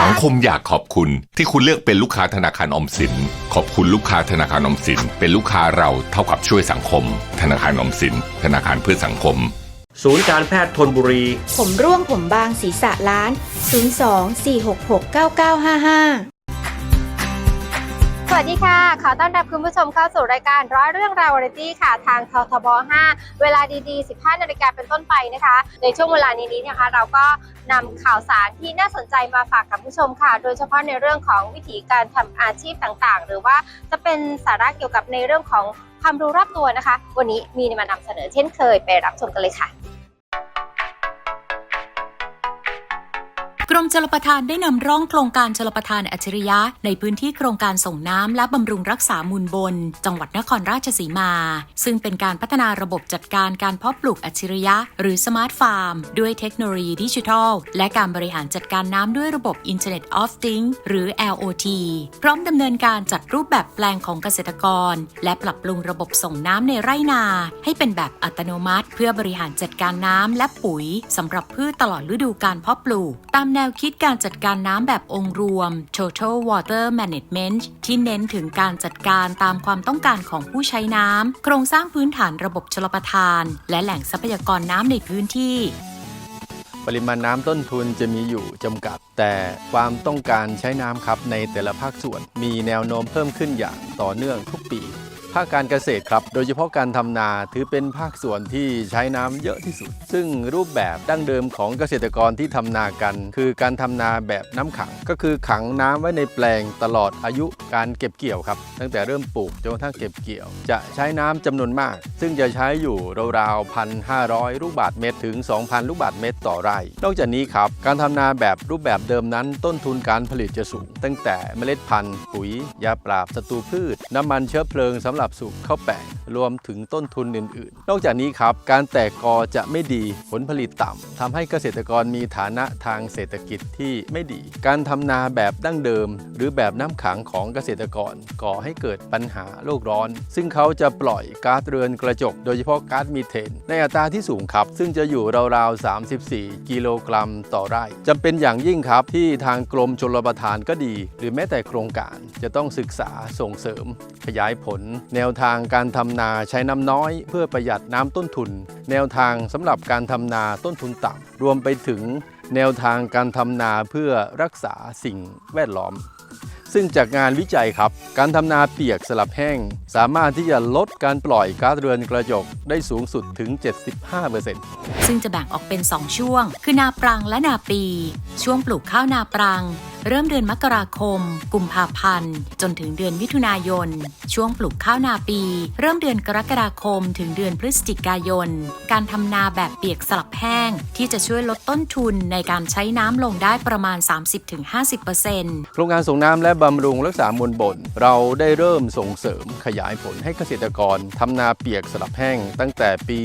สังคมอยากขอบคุณที่คุณเลือกเป็นลูกค้าธนาคารออมสิน ขอบคุณลูกค้าธนาคารออมสิน เป็นลูกค้าเราเท่ากับช่วยสังคม ธนาคารออมสิน ธนาคารเพื่อสังคม ศูนย์การแพทย์ทนบุรี ผมร่วงผมบางศีรษะล้าน 02-466-9955 สวัสดีค่ะ ขอต้อนรับคุณผู้ชมเข้าสู่รายการร้อยเรื่องราววาไรตี้ค่ะ ทางททบ 5 เวลาดีๆ 15 นาฬิกาเป็นต้นไปนะคะ ในช่วงเวลานี้นะคะ เราก็นำข่าวสารที่น่าสนใจมาฝากกับผู้ชมค่ะ โดยเฉพาะในเรื่องของวิธีการทำอาชีพต่างๆ หรือว่าจะเป็นสาระเกี่ยวกับในเรื่องของความรู้รอบตัวนะคะ วันนี้มีมานำเสนอเช่นเคยไปรับชมกันเลยค่ะ รมชลประทานได้นำร่องโครงการชลประทานอัจฉริยะ ในพื้นที่โครงการส่งน้ำและบำรุงรักษามูลบน จังหวัดนครราชสีมา ซึ่งเป็นการพัฒนาระบบจัดการการเพาะปลูกอัจฉริยะ หรือสมาร์ทฟาร์ม ด้วยเทคโนโลยีดิจิทัล และการบริหารจัดการน้ำด้วยระบบ Internet of Things หรือ LOT พร้อมดำเนินการจัดรูปแบบแปลงของเกษตรกร และปรับปรุงระบบส่งน้ำในไร่นา ให้เป็นแบบอัตโนมัติ เพื่อบริหารจัดการน้ำและปุ๋ยสำหรับพืชตลอดฤดูการเพาะปลูก ตามแนวคิดการจัดการน้ำแบบองค์รวม Total Water Management ที่เน้นถึงการจัดการตามความต้องการของผู้ใช้น้ำ โครงสร้างพื้นฐานระบบชลประทาน และแหล่งทรัพยากรน้ำในพื้นที่ ปริมาณน้ำต้นทุนจะมีอยู่จำกัด แต่ความต้องการใช้น้ำครับในแต่ละภาคส่วน มีแนวโน้มเพิ่มขึ้นอย่างต่อเนื่องทุกปี ภาคการเกษตรครับ โดยเฉพาะการทำนาถือเป็นภาคส่วนที่ใช้น้ำเยอะที่สุด ซึ่งรูปแบบดั้งเดิมของเกษตรกรที่ทำนากัน คือการทำนาแบบน้ำขัง ก็คือขังน้ำไว้ในแปลงตลอดอายุการเก็บเกี่ยวครับ ตั้งแต่เริ่มปลูกจนกระทั่งเก็บเกี่ยว จะใช้น้ำจำนวนมาก ซึ่งจะใช้อยู่ราวๆ1,500 ลูกบาศก์เมตรถึง 2,000 ลูกบาศก์เมตรต่อไร่ นอกจากนี้ครับการทำนาแบบรูปแบบเดิมนั้น ต้นทุนการผลิตจะสูง ตั้งแต่เมล็ดพันธุ์ ปุ๋ย ยาปราบศัตรูพืช น้ำมันเชื้อเพลิงสำหรับสูบข้าวแป้งรวมถึงต้นทุนอื่น ๆ นอกจากนี้ครับการแตกกอจะไม่ดีผลผลิตต่ำทำให้เกษตรกรมีฐานะทางเศรษฐกิจที่ไม่ดี การทำนาแบบดั้งเดิม หรือแบบน้ำขังของเกษตรกรก่อให้เกิดปัญหาโลกร้อน ซึ่งเขาจะปล่อยก๊าซเรือนกระจก โดยเฉพาะก๊าซมีเทน ในอัตราที่สูงครับ ซึ่งจะอยู่ราวๆ 34 กิโลกรัมต่อไร่จำเป็นอย่างยิ่งครับที่ทางกรมชลประทานก็ดี หรือแม้แต่โครงการจะต้องศึกษาส่งเสริม ขยายผลแนวทางการทำนาใช้น้ำน้อย เพื่อประหยัดน้ำต้นทุน แนวทางสำหรับการทำนาต้นทุนต่ำรวมไปถึงแนวทางการทำนาเพื่อรักษาสิ่งแวดล้อม ซึ่งจากงานวิจัยครับ การทำนาเปียกสลับแห้ง สามารถที่จะลดการปล่อยก๊าซเรือนกระจกได้สูงสุดถึง 75%ซึ่งจะแบ่งออกเป็น 2 ช่วง คือนาปรังและนาปี ช่วงปลูกข้าวนาปรัง เริ่มเดือนมกราคม กุมภาพันธ์ จนถึงเดือนมิถุนายน ช่วงปลูกข้าวนาปี เริ่มเดือนกรกฎาคม ถึงเดือนพฤศจิกายน การทำนาแบบเปียกสลับแห้ง ที่จะช่วยลดต้นทุนในการใช้น้ำลงได้ประมาณ 30-50%โครงการส่งน้ำและบำรุงรักษามวลบน เราได้เริ่มส่งเสริมขยายผลให้เกษตรกรทำนาเปียกสลับแห้งตั้งแต่ปี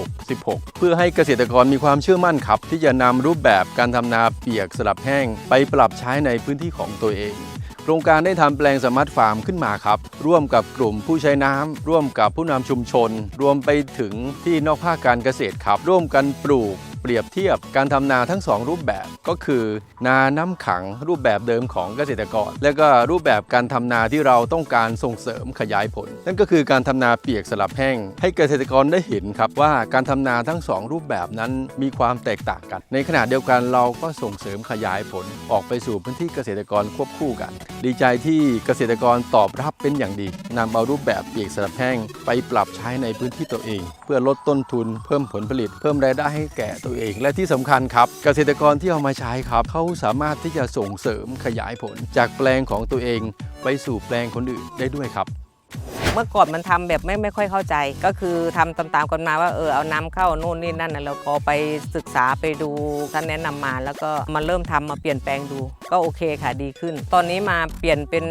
2566 เพื่อให้เกษตรกรมีความเชื่อมั่นครับ ที่จะนำรูปแบบการทำนาเปียกสลับแห้ง ไปปรับใช้ในพื้นที่ของตัวเองโครงการได้ทำแปลงสมาร์ทฟาร์มขึ้นมาครับ ร่วมกับกลุ่มผู้ใช้น้ำร่วมกับผู้นำชุมชน รวมไปถึงที่นอกภาคการเกษตรครับ ร่วมกันปลูกเปรียบเทียบการทำนาทั้ง 2 รูปแบบก็คือ นาน้ำขังรูปแบบเดิมของเกษตรกร และก็รูปแบบการทำนาที่เราต้องการส่งเสริมขยายผล นั่นก็คือการทำนาเปียกสลับแห้ง ให้เกษตรกรได้เห็นครับว่าการทำนาทั้ง 2 รูปแบบนั้นมีความแตกต่างกัน ในขณะเดียวกันเราก็ส่งเสริมขยายผลออกไปสู่พื้นที่เกษตรกรควบคู่กัน ดีใจที่เกษตรกรตอบรับเป็นอย่างดีนำเอารูปแบบเปียกสลับแห้ง ไปปรับใช้ในพื้นที่ตัวเอง เพื่อลดต้นทุนเพิ่มผลผลิต เพิ่มรายได้ให้แก่ตัวเอง และที่สำคัญครับ เกษตรกรที่เอามาใช้ครับเขาสามารถที่จะส่งเสริมขยายผลจากแปลงของตัวเอง ไปสู่แปลงคนอื่นได้ด้วยครับ เมื่อก่อนมันทำแบบไม่ไม่ค่อยเข้าใจ ก็คือทำตามๆกันมาว่าเออเอาน้ำเข้านู่นนี่นั่นนะแล้วก็ไปศึกษาไปดูท่านแนะนำมา แล้วก็มาเริ่มทำมาเปลี่ยนแปลงดู ก็โอเคค่ะดีขึ้น ตอนนี้มาเปลี่ยนเป็น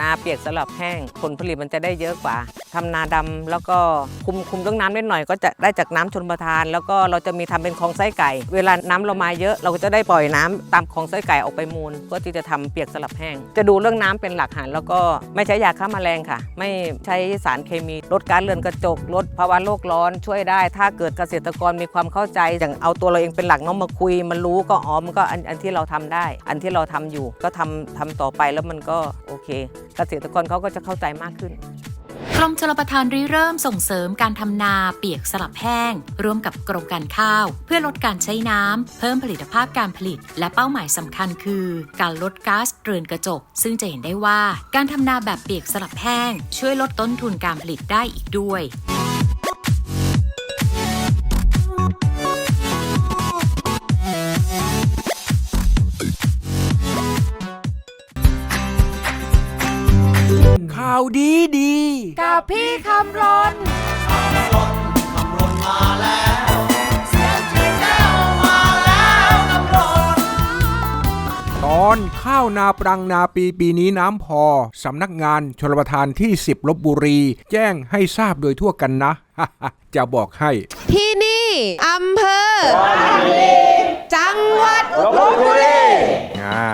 นาเปียกสลับแห้ง ผลผลิตมันจะได้เยอะกว่าทำนาดำแล้วก็คุมคุมเรื่องน้ำนิดหน่อยก็จะได้จากน้ำชนประทาน แล้วก็เราจะมีทำเป็นคลองไส้ไก่ เวลาน้ำเรามาเยอะ เราก็จะได้ปล่อยน้ำตามคลองไส้ไก่ออกไปมูลเพื่อที่จะทำเปียกสลับแห้ง จะดูเรื่องน้ำเป็นหลักหันแล้วก็ไม่ใช้ยาฆ่าแมลงค่ะ ไม่ใช้สารเคมี ลดการเลือนกระจก ลดภาวะโลกร้อนช่วยได้ ถ้าเกิดเกษตรกรมีความเข้าใจ อย่างเอาตัวเราเองเป็นหลักเน้องมาคุย มันรู้ก็อ๋อมันก็อันอันที่เราทำได้ อันที่เราทำอยู่ก็ทำทำต่อไปแล้วมันก็โอเค เกษตรกรเขาก็จะเข้าใจมากขึ้น กรมชลประทานริเริ่มส่งเสริมการทำนาเปียกสลับแห้ง ร่วมกับกรมการข้าว เพื่อลดการใช้น้ำ เพิ่มผลิตภาพการผลิต และเป้าหมายสำคัญคือ การลดก๊าซเรือนกระจก ซึ่งจะเห็นได้ว่า การทำนาแบบเปียกสลับแห้ง ช่วยลดต้นทุนการผลิตได้อีกด้วย ข่าวดีดี กับพี่คำรนตอนข้าวนาปรังนาปีปีนี้น้ำพอ สำนักงานชลประทานที่ 10ลบบุรี แจ้งให้ทราบโดยทั่วกันนะ จะบอกให้ ที่นี่อำเภอ จังหวัดลบบุรี อ่า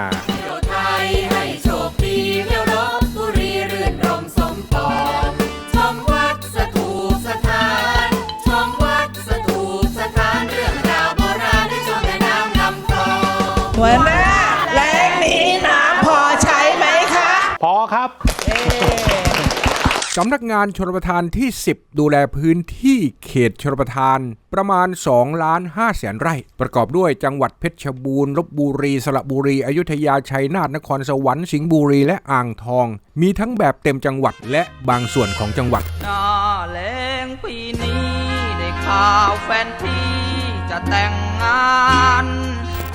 สำนักงานชลประทานที่ 10 ดูแลพื้นที่เขตชลประทานประมาณ2ล้าน5แสนไร่ ประกอบด้วยจังหวัดเพชรบูรณ์ลบบุรี สระบุรี อยุธยา ชัยนาท นครสวรรค์ สิงห์บุรี และอ่างทอง มีทั้งแบบเต็มจังหวัดและบางส่วนของจังหวัดหน้าแรงปีนี้ได้ข่าวแฟนพี่จะแต่งงาน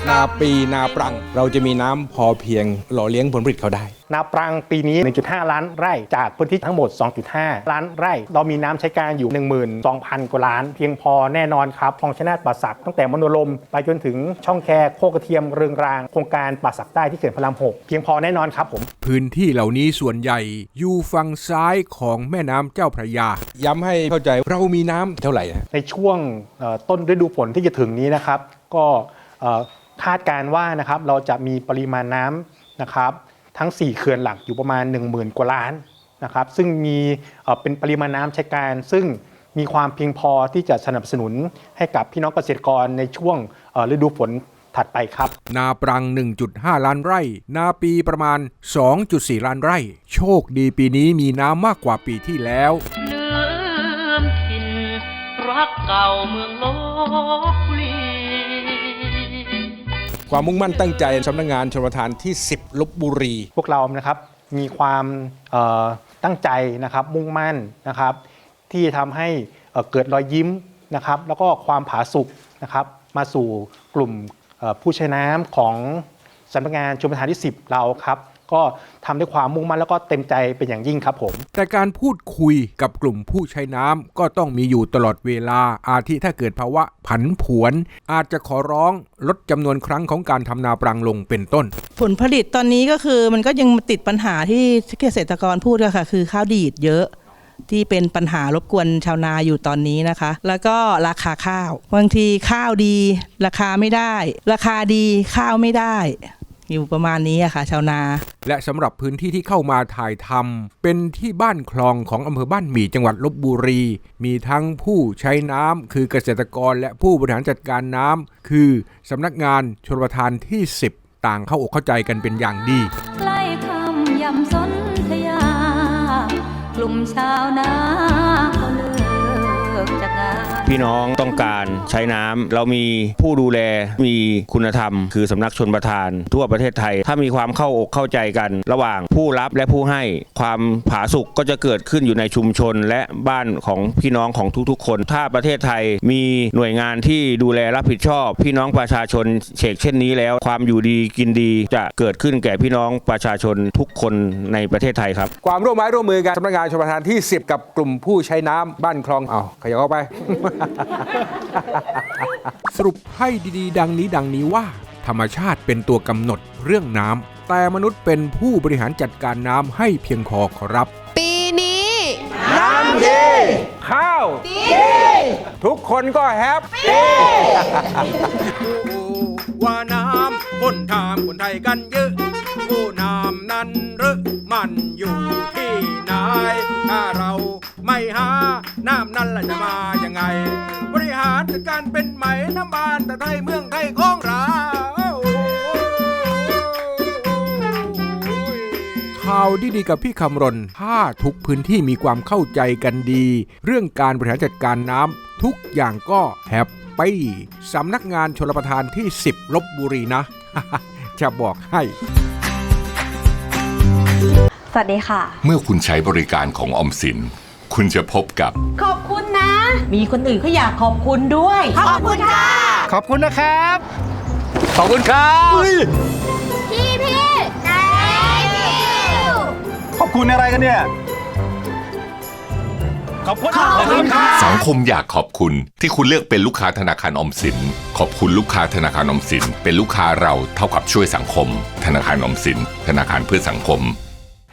นาปีนาปรัง เราจะมีน้ำพอเพียงหล่อเลี้ยงผลผลิตเขาได้ นาปรังปีนี้ 1.5 ล้านไร่ จากพื้นที่ทั้งหมด 2.5 ล้านไร่ เรามีน้ำใช้การอยู่ 12,000 กว่าล้าน เพียงพอแน่นอนครับคลองชะนาดป่าสักตั้งแต่มโนลม ไปจนถึงช่องแคโคกระเทียมเรืองราง โครงการป่าสักใต้ที่เขื่อนพระรามหกเพียงพอแน่นอนครับผม พื้นที่เหล่านี้ส่วนใหญ่อยู่ฝั่งซ้ายของแม่น้ำเจ้าพระยา ย้ำให้เข้าใจเรามีน้ำเท่าไหร่ฮะ ในช่วงเอ่อต้นฤดูฝนที่จะถึงนี้นะครับ ก็เอ่อ คาดการณ์ว่านะครับเราจะมีปริมาณน้ำนะครับทั้ง 4 เขื่อนหลักอยู่ประมาณ 10,000 กว่าล้านนะครับซึ่งมีเอ่อเป็นปริมาณน้ำใช้การ ซึ่งมีความเพียงพอที่จะสนับสนุนให้กับพี่น้องเกษตรกรในช่วงเอ่อฤดูฝนถัดไปครับ นาปรัง 1.5 ล้านไร่ นาปีประมาณ 2.4 ล้านไร่ โชคดีปีนี้มีน้ำมากกว่าปีที่แล้วลืมถิ่นรักเก่าเมืองลบบุรี ความมุ่งมั่นตั้งใจสำนักงานชลประทานที่ 10ลบบุรี พวกเรานะครับมีความตั้งใจนะครับมุ่งมั่นนะครับ ที่ทำให้เกิดรอยยิ้มนะครับ แล้วก็ความผาสุกนะครับ มาสู่กลุ่มผู้ใช้น้ำของสำนักงานชมประทานที่ 10 เราครับ ก็ทำด้วยความมุ่งมั่นแล้วก็เต็มใจเป็นอย่างยิ่งครับผม แต่การพูดคุยกับกลุ่มผู้ใช้น้ำก็ต้องมีอยู่ตลอดเวลา อาทิถ้าเกิดภาวะผันผวน อาจจะขอร้องลดจำนวนครั้งของการทำนาปรังลงเป็นต้น ผลผลิตตอนนี้ก็คือมันก็ยังติดปัญหาที่เกษตรกรพูดอะค่ะ คือข้าวดีดเยอะที่เป็นปัญหารบกวนชาวนาอยู่ตอนนี้นะคะ แล้วก็ราคาข้าว บางทีข้าวดี ราคาไม่ได้ ราคาดีข้าวไม่ได้ อยู่ประมาณนี้อะค่ะ ชาวนา และสำหรับพื้นที่ที่เข้ามาถ่ายทำเป็นที่บ้านคลองของอำเภอบ้านหมี่จังหวัดลบบุรี มีทั้งผู้ใช้น้ำคือเกษตรกรและผู้บริหารจัดการน้ำคือสำนักงานชลประทานที่ 10 ต่างเข้าอกเข้าใจกันเป็นอย่างดีใกล้คำยำสนธยากลุ่มชาวนา พี่น้องต้องการใช้น้ำเรามีผู้ดูแลมีคุณธรรม คือสำนักชนประทาน ทั่วประเทศไทย ถ้ามีความเข้าอกเข้าใจกัน ระหว่างผู้รับและผู้ให้ความผาสุกก็จะเกิดขึ้นอยู่ในชุมชนและบ้านของพี่น้องของทุกๆ คน ถ้าประเทศไทยมีหน่วยงานที่ดูแลรับผิดชอบ พี่น้องประชาชนเฉกเช่นนี้แล้ว ความอยู่ดีกินดีจะเกิดขึ้นแก่พี่น้องประชาชนทุกคนในประเทศไทยครับ ความร่วมไม้ร่วมมือกันสำนักงานชลประทานที่ 10 กับกลุ่มผู้ใช้น้ำบ้านคลองเอาขยับเข้าไปสรุปให้ดีๆ ดังนี้ดังนี้ว่า ธรรมชาติเป็นตัวกำหนดเรื่องน้ำแต่มนุษย์เป็นผู้บริหารจัดการน้ำให้เพียงพอครับ ปีนี้น้ำดีข้าวดีทุกคนก็แฮปปี้ว่าน้ำคนทามคนไทยกันเยอะโอ้น้ำนั้นหรือมันอยู่ที่ไหนถ้าเรา ไม่หา น้ำนั้นล่ะจะมายังไง บริหารจัดการเป็นไหมน้ำบานแต่ไทยเมืองไทยของเราข่าวดีๆกับพี่คำรณ ถ้าทุกพื้นที่มีความเข้าใจกันดี เรื่องการบริหารจัดการน้ำทุกอย่างก็แฮปปี้สำนักงานชลประทานที่ 10ลบบุรีนะ จะบอกให้สวัสดีค่ะ เมื่อคุณใช้บริการของออมสิน คุณจะพบกับ ขอบคุณนะ มีคนอื่นเขาอยากขอบคุณด้วย ขอบคุณค่ะ ขอบคุณนะครับ ขอบคุณครับ พี่พี่ไหนพี่ขอบคุณอะไรกันเนี่ย ขอบคุณขอบคุณค่ะสังคมอยากขอบคุณที่คุณเลือกเป็นลูกค้าธนาคารออมสิน ขอบคุณลูกค้าธนาคารออมสิน เป็นลูกค้าเราเท่ากับช่วยสังคม ธนาคารออมสิน ธนาคารเพื่อสังคม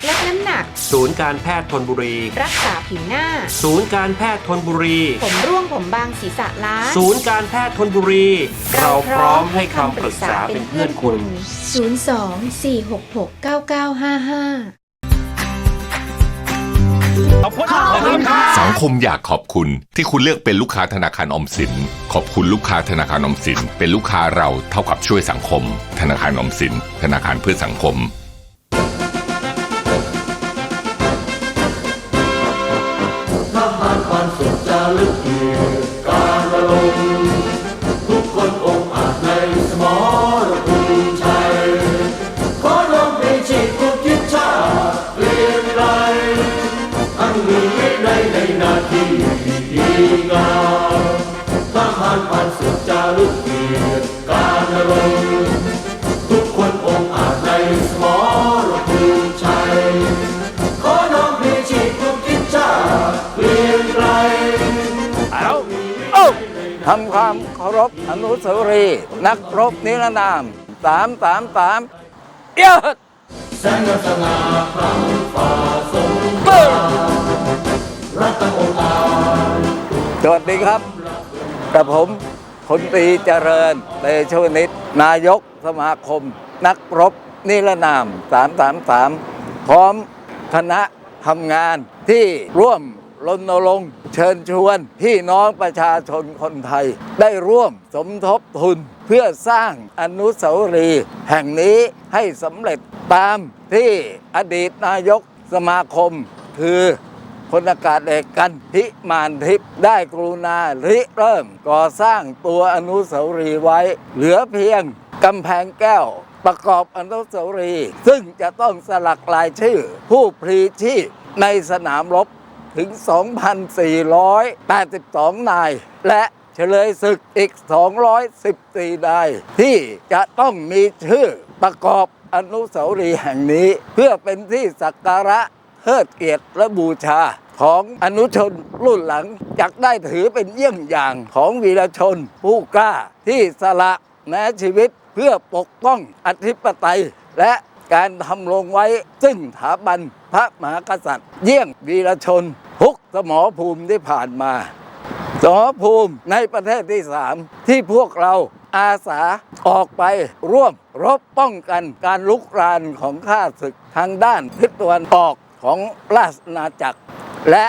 ลดน้ำหนัก ศูนย์การแพทย์ทนบุรี รักษาผิวหน้า ศูนย์การแพทย์ทนบุรี ผมร่วงผมบางศีรษะล้าน ศูนย์การแพทย์ทนบุรี เราพร้อมให้คำปรึกษาเป็นเพื่อนคุณ 02 466 9955ขอบคุณขอบคุณครับ สังคมอยากขอบคุณที่คุณเลือกเป็นลูกค้าธนาคารออมสิน ขอบคุณลูกค้าธนาคารออมสิน เป็นลูกค้าเราเท่ากับช่วยสังคม ธนาคารออมสิน ธนาคารเพื่อสังคมารผ่านศึกจะลึกเกี่ยรติการระลมทุกคนองอาจในสมรภูมิชัยขอร้องเพลงชีพทุกคิดชาติเปลี่ยนไรอันมีวินัยในนาที่ดีงามทหารผ่านศึกจะลึกเกี่ยร ทำความเคารพอนุสาวรีย์นักรบนิรนามสามสามสามเยอะแสงสง่าพรางฝ่าสงครามรัตองค์อาจสวัสดีครับกับผมพลตรีเจริญเตโชนิตนายกสมาคม นักรบนิรนาม 333 พร้อมคณะทำงานที่ร่วม รณรงค์เชิญชวนพี่น้องประชาชนคนไทย ได้ร่วมสมทบทุนเพื่อสร้างอนุสาวรีย์แห่งนี้ให้สำเร็จตามที่อดีตนายกสมาคม คือพลอากาศเอกกันพิมานทิพย์ได้กรุณาริเริ่มก่อสร้างตัวอนุสาวรีย์ไว้ เหลือเพียงกำแพงแก้วประกอบอนุสาวรีย์ซึ่งจะต้องสลักลายชื่อผู้พลีชีพในสนามรบ ถึง 2,482 นาย และเฉลยศึกอีก 214 นาย ที่จะต้องมีชื่อประกอบอนุสาวรีย์แห่งนี้ เพื่อเป็นที่สักการะเทิดเกียรติและบูชาของอนุชนรุ่นหลังจักได้ถือเป็นเยี่ยงอย่างของวีรชนผู้กล้าที่สละแม้ชีวิตเพื่อปกป้องอธิปไตย และ การทำลงไว้ ซึ่งถาบันพระมหากษัตริย์ เยี่ยงวีรชนทุกสมรภูมิที่ผ่านมา สมรภูมิในประเทศที่สามที่พวกเราอาสาออกไปร่วมรบป้องกันการลุกรานของข้าศึกทางด้านทิศตะวันออกของราชอาณาจักร และ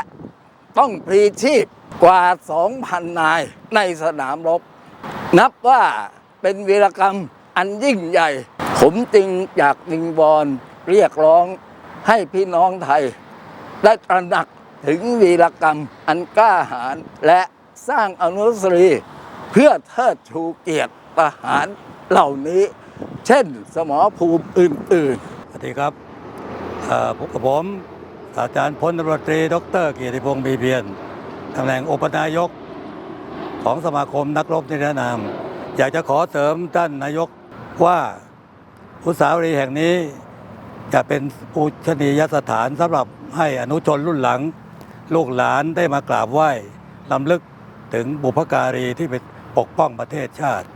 ต้องพลีชีพกว่า 2,000 นายในสนามรบ นับว่าเป็นวีรกรรมอันยิ่งใหญ่ ผมจึงอยากวิงบอลเรียกร้องให้พี่น้องไทย ได้ตระหนักถึงวีรกรรมอันกล้าหาญและสร้างอนุสรีเพื่อเทิดชูเกียรติทหารเหล่านี้ เช่นสมรภูมิอื่นๆสวัสดีครับเอ่อพบกับผมอาจารย์พลตำรวจตรี ดรเกียรติพงศ์บีเพียนตำแหน่งอุปนายกของสมาคมนักรบนิรนาม อยากจะขอเสริมท่านนายกว่า อุตสาวรีย์แห่งนี้จะเป็นปูชนียสถานสำหรับให้อนุชนรุ่นหลัง ลูกหลานได้มากราบไหว้ลำลึกถึงบุพการีที่เป็นปกป้องประเทศชาติ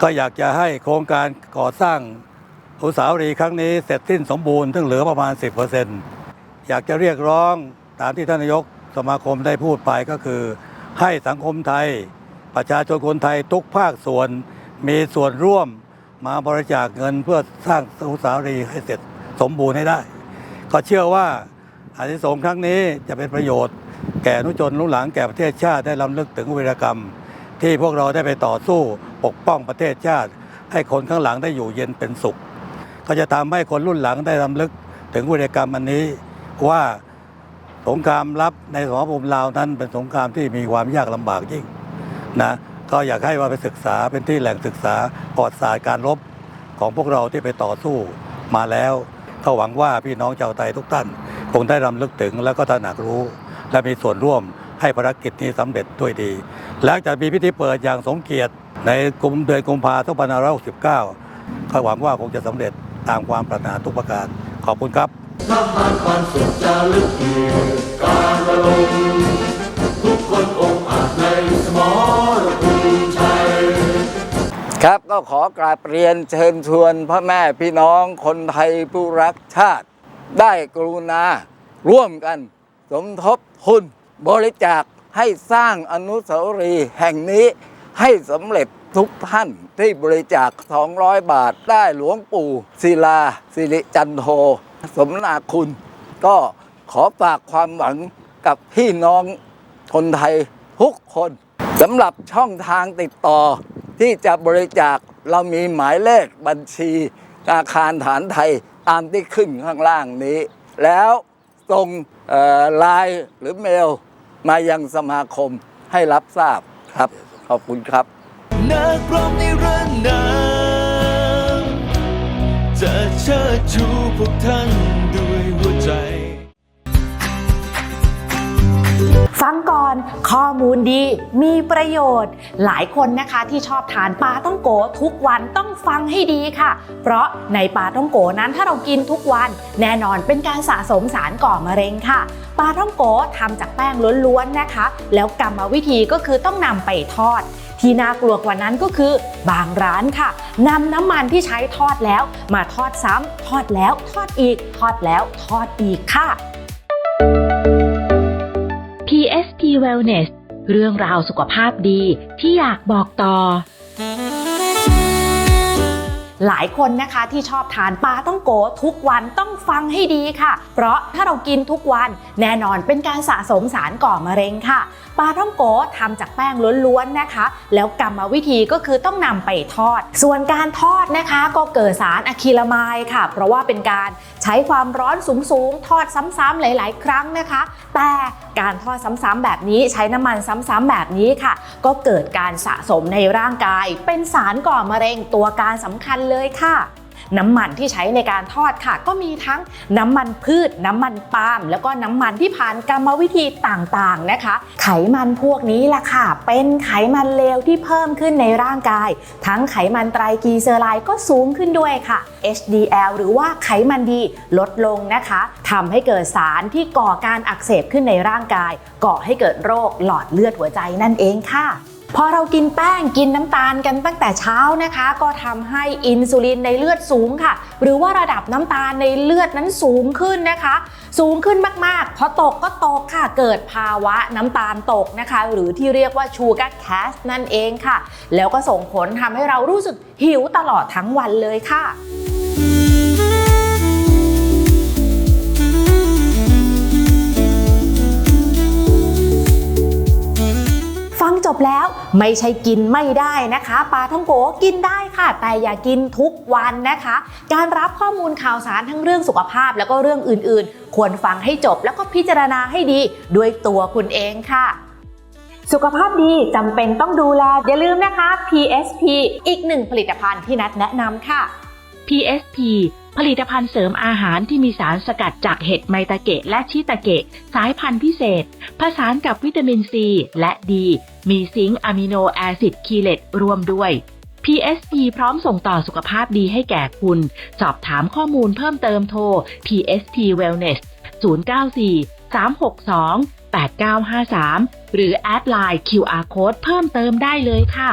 ก็อยากจะให้โครงการก่อสร้างอุสาวรีย์ครั้งนี้เสร็จสิ้นสมบูรณ์ถึงเหลือประมาณ 10%อยากจะเรียกร้องตามที่ท่านนายกสมาคมได้พูดไปก็คือ ให้สังคมไทย ประชาชนคนไทยทุกภาคส่วนมีส่วนร่วม มาบริจาคเงินเพื่อสร้างอุสาวรีให้เสร็จสมบูรณ์ให้ได้ ก็เชื่อว่าอานิสงส์ครั้งนี้จะเป็นประโยชน์ แก่นุชนรุ่หลังแก่ประเทศชาติได้ลำลึกถึงวีรกรรม ที่พวกเราได้ไปต่อสู้ปกป้องประเทศชาติ ให้คนข้างหลังได้อยู่เย็นเป็นสุข ก็จะทำให้คนรุ่นหลังได้ลำลึกถึงวีรกรรมอันนี้ว่าสงครามลับในสมรภูมิลาวนั้นเป็นสงครามที่มีความยากลำบากยิ่งนะ ก็อยากให้ว่าไปศึกษาเป็นที่แหล่งศึกษาประวัติศาสตร์การรบของพวกเราที่ไปต่อสู้มาแล้วก็หวังว่าพี่น้องชาวไทยทุกท่าน คงได้รำลึกถึงแล้วก็ตระหนักรู้ และมีส่วนร่วมให้ภารกิจนี้สำเร็จด้วยดีและจะมีพิธีเปิดอย่างสมเกียรติในกุมเดือนกุมภาพันธ์2569ก็หวังว่าคงจะสำเร็จตามความปรารถนาทุกประการ ขอบคุณครับทหารปันสุดจะลึกเกียรติการระลม ครับก็ขอกราบเรียนเชิญชวนพ่อแม่พี่น้องคนไทยผู้รักชาติ ได้กรุณา ร่วมกัน สมทบทุนบริจาคให้สร้างอนุสาวรีย์แห่งนี้ให้สำเร็จทุกท่านที่บริจาค 200 บาทได้หลวงปู่ศิลา สิริจันโท สมนาคุณ ก็ขอฝากความหวังกับพี่น้องคนไทยทุกคน สำหรับช่องทางติดต่อที่จะบริจาคเรามีหมายเลขบัญชีธนาคารฐานไทยตามที่ขึ้นข้างล่างนี้ แล้วส่งไลน์หรือเมลมายังสมาคมให้รับทราบครับ ขอบคุณครับนักร้องในเรื่องน้ำจะเชิดชูพวกท่าน ฟังก่อนข้อมูลดีมีประโยชน์ หลายคนนะคะที่ชอบทานปลาต้องโกทุกวันต้องฟังให้ดีค่ะ เพราะในปลาต้องโกนั้นถ้าเรากินทุกวัน แน่นอนเป็นการสะสมสารก่อมะเร็งค่ะปลาต้องโกทำจากแป้งล้วนๆนะคะ แล้วกรรมวิธีก็คือต้องนำไปทอด ที่น่ากลัวกว่านั้นก็คือบางร้านค่ะนำน้ำมันที่ใช้ทอดแล้ว มาทอดซ้ำทอดแล้วทอดอีก ทอดแล้วทอดอีกค่ะ TST Wellness เรื่องราวสุขภาพดีที่อยากบอกต่อ หลายคนนะคะที่ชอบทานปลาต้องโกทุกวันต้องฟังให้ดีค่ะ เพราะถ้าเรากินทุกวันแน่นอนเป็นการสะสมสารก่อมะเร็งค่ะ ปลาท่องโกทำจากแป้งล้วนๆนะคะ แล้วกรรมวิธีก็คือต้องนำไปทอด ส่วนการทอดนะคะก็เกิดสารอะคริลามายค่ะ เพราะว่าเป็นการใช้ความร้อนสูงๆ ทอดซ้ำๆหลาย ๆ ครั้งนะคะ แต่การทอดซ้ำๆแบบนี้ใช้น้ำมันซ้ำๆแบบนี้ค่ะ ก็เกิดการสะสมในร่างกาย เป็นสารก่อมะเร็งตัวการสำคัญเลยค่ะ น้ำมันที่ใช้ในการทอดค่ะ ก็มีทั้งน้ำมันพืช น้ำมันปาล์มแล้วก็น้ำมันที่ผ่านกรรมวิธีต่างๆนะคะ ไขมันพวกนี้ล่ะค่ะ เป็นไขมันเลวที่เพิ่มขึ้นในร่างกาย ทั้งไขมันไตรกลีเซอไรด์ก็สูงขึ้นด้วยค่ะ HDL หรือว่าไขมันดีลดลงนะคะทำให้เกิดสารที่ก่อการอักเสบขึ้นในร่างกาย ก่อให้เกิดโรคหลอดเลือดหัวใจนั่นเองค่ะ พอเรากินแป้งกินน้ำตาลกันตั้งแต่เช้านะคะ ก็ทำให้อินซูลินในเลือดสูงค่ะ หรือว่าระดับน้ำตาลในเลือดนั้นสูงขึ้นนะคะ สูงขึ้นมากๆ พอตกก็ตกค่ะเกิดภาวะน้ำตาลตกนะคะ หรือที่เรียกว่าชูการ์แคสนั่นเองค่ะ แล้วก็ส่งผลทำให้เรารู้สึกหิวตลอดทั้งวันเลยค่ะ ไม่ใช่กินไม่ได้นะคะ ปลาท่องโกกินได้ค่ะ แต่อย่ากินทุกวันนะคะ การรับข้อมูลข่าวสารทั้งเรื่องสุขภาพแล้วก็เรื่องอื่นๆ ควรฟังให้จบแล้วก็พิจารณาให้ดีด้วยตัวคุณเองค่ะสุขภาพดีจำเป็นต้องดูแล อย่าลืมนะคะ PSP อีกหนึ่งผลิตภัณฑ์ที่นัดแนะนำค่ะ PSP ผลิตภัณฑ์เสริมอาหารที่มีสารสกัดจากเห็ดไมตาเกะและชิตาเกะ สายพันธุ์พิเศษ ผสานกับวิตามินซี และดี มีซิงค์อะมิโนแอซิดคีเลตรวมด้วย PSP พร้อมส่งต่อสุขภาพดีให้แก่คุณ สอบถามข้อมูลเพิ่มเติมโทร PSP Wellness 094 362 8953 หรือแอดไลน์ QR Code เพิ่มเติมได้เลยค่ะ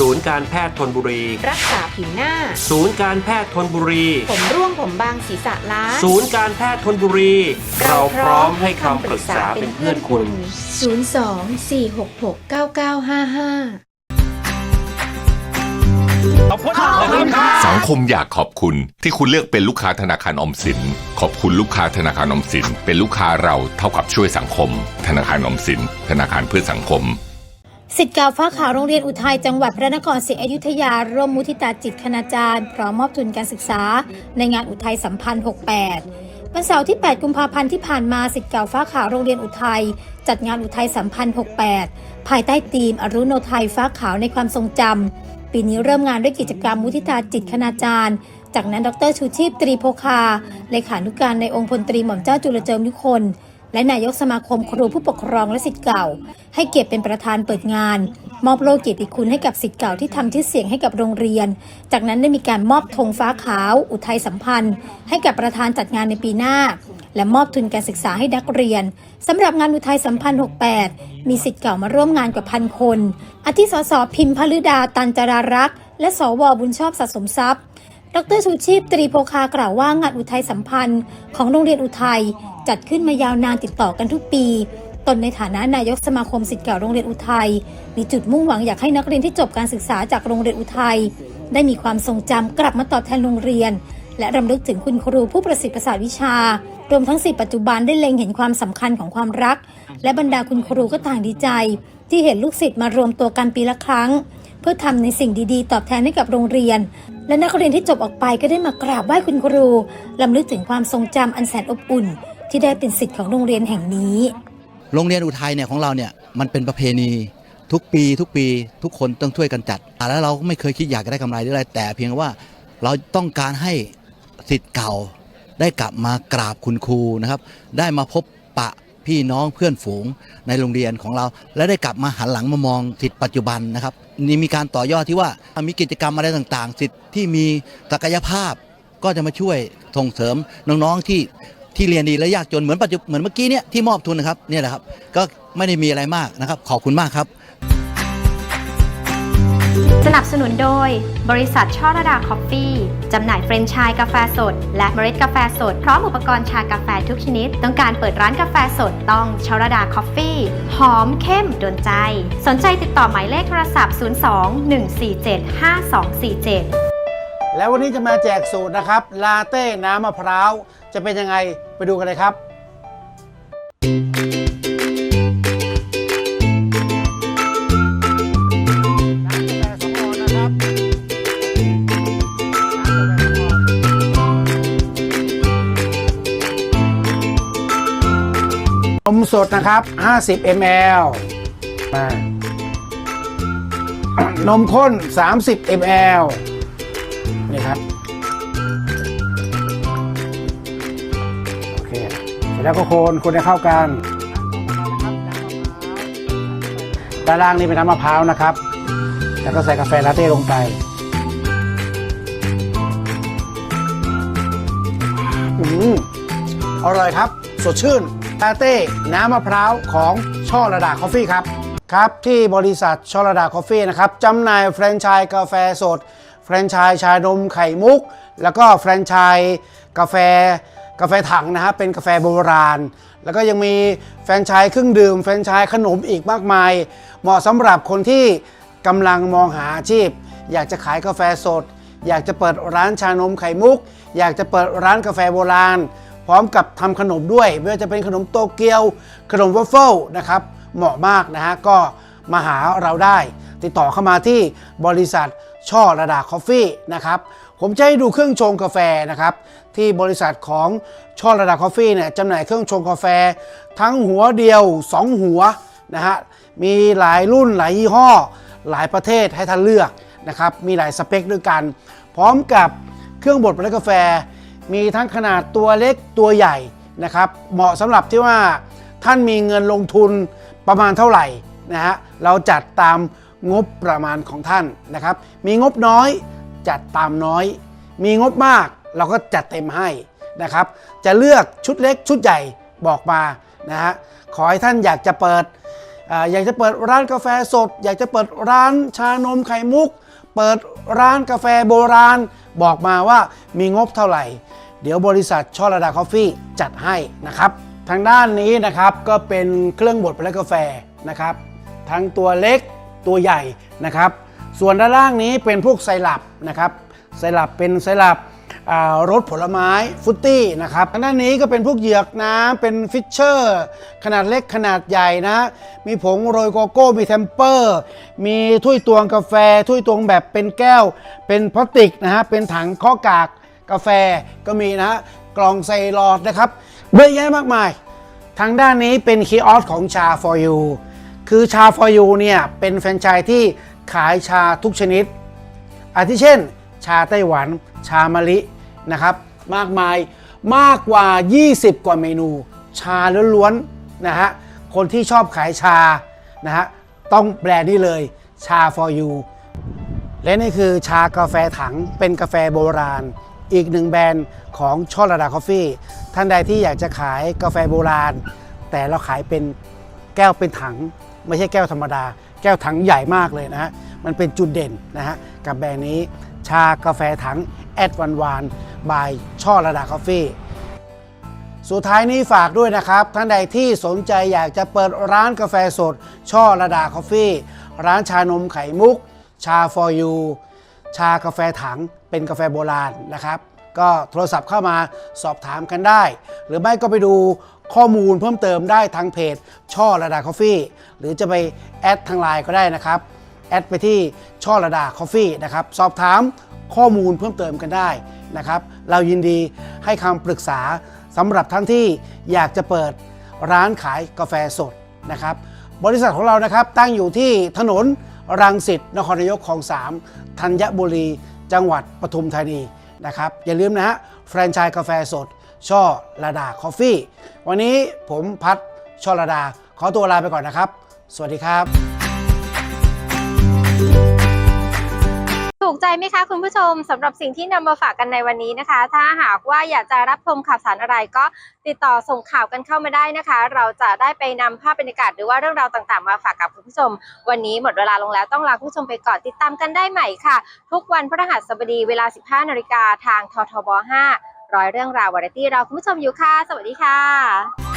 ศูนย์การแพทย์ทนบุรี รักษาผิวหน้า ศูนย์การแพทย์ทนบุรี ผมร่วงผมบางศีรษะล้านศูนย์การแพทย์ทนบุรี เราพร้อมให้คำปรึกษาเป็นเพื่อนคุณสังคมอยากขอบคุณที่คุณเลือกเป็นลูกค้าธนาคารออมสิน ขอบคุณลูกค้าธนาคารออมสิน เป็นลูกค้าเราเท่ากับช่วยสังคม ธนาคารออมสิน ธนาคารเพื่อสังคม สิทธิ์เก่าฟ้าขาวโรงเรียนอุทัยจังหวัดพระนครศรีอยุธยา ร่วมมุทิตาจิตคณาจารย์ พร้อมมอบทุนการศึกษา ในงานอุทัยสัมพันธ์ 68 วันเสาร์ที่ 8 กุมภาพันธ์ที่ผ่านมาสิทธิ์เก่าฟ้าขาวโรงเรียนอุทัยจัดงานอุทัยสัมพันธ์ 68 ภายใต้ธีม อรุโนไทยฟ้าขาวในความทรงจำปีนี้เริ่มงานด้วยกิจกรรมมุทิตาจิตคณาจารย์ จากนั้นดรชูชีพตรีโพคาเลขานุการในองค์พลตรีหม่อมเจ้าจุลเจิมยุคน และนายกสมาคมครูผู้ปกครองและสิทธิ์เก่า ให้เกียรติเป็นประธานเปิดงาน มอบโลเกียรติคุณให้กับสิทธิ์เก่าที่ทำชื่อเสียงให้กับโรงเรียน จากนั้นได้มีการมอบธงฟ้าขาว อุทัยสัมพันธ์ ให้กับประธานจัดงานในปีหน้า และมอบทุนการศึกษาให้นักเรียนสำหรับงานอุทัยสัมพันธ์ 68 มีสิทธิ์เก่ามาร่วมงานกว่าพันคนอาทิสสพิมพ์พฤดาตันจรารักษ์และสวบุญชอบสะสมทรัพย์ ดรชูชีพตรีโพคากล่าวว่างานอุทัยสัมพันธ์ของโรงเรียนอุทัยจัดขึ้นมายาวนานติดต่อกันทุกปี ตนในฐานะนายกสมาคมสิทธิ์เก่าโรงเรียนอุทัยมีจุดมุ่งหวังอยากให้นักเรียนที่จบการศึกษาจากโรงเรียนอุทัยได้มีความทรงจำกลับมาตอบแทนโรงเรียน และรำลึกถึงคุณครูผู้ประสิทธิ์ประสาทวิชารวมทั้งสิทธิปัจจุบันได้เล็งเห็นความสำคัญของความรัก และบรรดาคุณครูก็ต่างดีใจ ที่เห็นลูกศิษย์มารวมตัวกันปีละครั้ง เพื่อทำในสิ่งดีๆ ตอบแทนให้กับโรงเรียน และนักเรียนที่จบออกไปก็ได้มากราบไหว้คุณครูลำลึกถึงความทรงจำอันแสนอบอุ่น ที่ได้เป็นสิทธิ์ของโรงเรียนแห่งนี้ โรงเรียนอุทัยเนี่ยของเราเนี่ยมันเป็นประเพณีทุกปีทุกปีทุกคนต้องช่วยกันจัด แล้วเราก็ไม่เคยคิดอยากได้กำไรหรืออะไร แต่เพียงว่าเราต้องการให้สิทธิ์เก่าได้กลับมากราบคุณครูนะครับ ได้มาพบ พี่น้องเพื่อนฝูงในโรงเรียนของเรา และได้กลับมาหันหลังมามองสิทธิ์ปัจจุบันนะครับนี่มีการต่อยอดที่ว่ามีกิจกรรมอะไรต่างๆ สิทธิ์ที่มีศักยภาพ ก็จะมาช่วยส่งเสริมน้องๆที่ที่เรียนดีและยากจนเหมือนปัจจุเหมือนเมื่อกี้เนี่ยที่มอบทุนนะครับเนี่ยแหละครับก็ไม่ได้มีอะไรมากนะครับ ขอบคุณมากครับ สนับสนุนโดย บริษัทช่อระดาคอฟฟี่ จำหน่ายเฟรนไชส์กาแฟสด และเมล็ดกาแฟสด พร้อมอุปกรณ์ชากาแฟทุกชนิด ต้องการเปิดร้านกาแฟสดต้องช่อระดาคอฟฟี่ หอมเข้มโดนใจ สนใจติดต่อหมายเลขโทรศัพท์ 02 147 5247 แล้ววันนี้จะมาแจกสูตรนะครับ ลาเต้น้ำมะพร้าว จะเป็นยังไงไปดูกันเลยครับ สดนะครับ 50 ml มานมข้น 30 ml นี่ครับ โอเคเสร็จแล้วก็คนคนให้เข้ากันด้านล่างนี่เป็นน้ำมะพร้าวนะครับ แล้วก็ใส่กาแฟลาเต้ลงไป อืมอร่อยครับ สดชื่น ลาเต้น้ำมะพร้าวของช่อระดาคอฟฟี่ครับครับที่บริษัทช่อระดาคอฟฟี่นะครับจำหน่ายแฟรนไชส์กาแฟสด แฟรนไชส์ชานมไข่มุก แล้วก็แฟรนไชส์กาแฟกาแฟถังนะฮะเป็นกาแฟโบราณ แล้วก็ยังมีแฟรนไชส์เครื่องดื่ม แฟรนไชส์ขนมอีกมากมาย เหมาะสำหรับคนที่กำลังมองหาอาชีพ อยากจะขายกาแฟสด อยากจะเปิดร้านชานมไข่มุก อยากจะเปิดร้านกาแฟโบราณ ร้อมกับทำขนมด้วยไม่ว่าจะเป็นขนมโตเกียว ขนมวัฟเฟิลนะครับเหมาะมากนะฮะก็มาหาเราได้ ติดต่อเข้ามาที่บริษัทช่อระดาคอฟฟี่นะครับผมจะให้ดูเครื่องชงกาแฟนะครับที่บริษัทของช่อระดาคอฟฟี่เนี่ยจำหน่ายเครื่องชงกาแฟ ทั้งหัวเดียว 2 หัวนะฮะมีหลายรุ่นหลายยี่ห้อ หลายประเทศให้ท่านเลือกนะครับมีหลายสเปคด้วยกัน พร้อมกับเครื่องบดเมล็ดกาแฟ มีทั้งขนาดตัวเล็กตัวใหญ่นะครับ เหมาะสำหรับที่ว่าท่านมีเงินลงทุนประมาณเท่าไหร่นะฮะเราจัดตามงบประมาณของท่านนะครับ มีงบน้อยจัดตามน้อย มีงบมากเราก็จัดเต็มให้นะครับ จะเลือกชุดเล็กชุดใหญ่บอกมานะฮะขอให้ท่านอยากจะเปิดออยากจะเปิดร้านกาแฟสด อยากจะเปิดร้านชานมไข่มุก เปิดร้านกาแฟโบราณ บอกมาว่ามีงบเท่าไหร่ เดี๋ยวบริษัทช่อระดาคอฟฟี่จัดให้นะครับ ทางด้านนี้นะครับก็เป็นเครื่องบดเมล็ดกาแฟนะครับ ทั้งตัวเล็กตัวใหญ่นะครับ ส่วนด้านล่างนี้เป็นพวกไซรัปนะครับไซรัปเป็นไซรัปอ่ารสผลไม้ฟุตตี้นะครับทางด้านนี้ก็เป็นพวกเหยือกน้ำเป็นฟิชเชอร์ ขนาดเล็กขนาดใหญ่นะ มีผงโรยโกโก้มีเทมเปอร์ มีถ้วยตวงกาแฟ ถ้วยตวงแบบเป็นแก้ว เป็นพลาสติกนะฮะเป็นถังข้อกาก กาแฟก็มีนะฮะกล่องใส่หลอดนะครับเยอะแยะมากมาย ทางด้านนี้เป็นคีออสของชา for you คือชา for you เนี่ยเป็นแฟรนไชส์ที่ขายชาทุกชนิด อาทิเช่น ชาไต้หวัน ชามะลินะครับ มากมายมากกว่า 20 กว่าเมนู ชาล้วนๆนะฮะคนที่ชอบขายชานะฮะต้องแบรนด์นี้เลยชา for you และนี่คือชากาแฟถังเป็นกาแฟโบราณ อีกหนึ่งแบรนด์ของช่อระดาคอฟฟี่ ท่านใดที่อยากจะขายกาแฟโบราณ แต่เราขายเป็นแก้วเป็นถัง ไม่ใช่แก้วธรรมดา แก้วถังใหญ่มากเลยนะฮะ มันเป็นจุดเด่นนะฮะ กับแบรนด์นี้ ชากาแฟถังแอดวันวานบายช่อระดาคอฟฟี่สุดท้ายนี้ฝากด้วยนะครับ ท่านใดที่สนใจอยากจะเปิดร้านกาแฟสด ช่อระดาคอฟฟี่ ร้านชานมไข่มุก ชา for you ชากาแฟถัง เป็นกาแฟโบราณนะครับ ก็โทรศัพท์เข้ามาสอบถามกันได้ หรือไม่ก็ไปดูข้อมูลเพิ่มเติมได้ทางเพจ ช่อระดาคอฟฟี่หรือจะไปแอดทางไลน์ก็ได้นะครับ แอดไปที่ช่อระดาคอฟฟี่นะครับ สอบถามข้อมูลเพิ่มเติมกันได้นะครับ เรายินดีให้คำปรึกษาสำหรับท่านที่อยากจะเปิดร้านขายกาแฟสดนะครับ บริษัทของเรานะครับตั้งอยู่ที่ถนนรังสิตนครนายกคลอง3ธัญบุรี จังหวัดปทุมธานีนะครับ อย่าลืมนะฮะแฟรนไชส์กาแฟสด ช่อระดาคอฟฟี่ วันนี้ผมพัดช่อระดา ขอตัวลาไปก่อนนะครับ สวัสดีครับ ถูกใจไหมคะคุณผู้ชมสำหรับสิ่งที่นำมาฝากกันในวันนี้นะคะ ถ้าหากว่าอยากจะรับชมข่าวสารอะไรก็ติดต่อส่งข่าวกันเข้ามาได้นะคะ เราจะได้ไปนำภาพบรรยากาศหรือว่าเรื่องราวต่างๆ มาฝากกับคุณผู้ชม วันนี้หมดเวลาลงแล้วต้องลาคุณผู้ชมไปก่อนติดตามกันได้ใหม่ค่ะ ทุกวันพฤหัสบดีเวลา 15นาฬิกาทางททบ 5 ร้อยเรื่องราววาไรตี้เราคุณผู้ชมอยู่ค่ะ สวัสดีค่ะ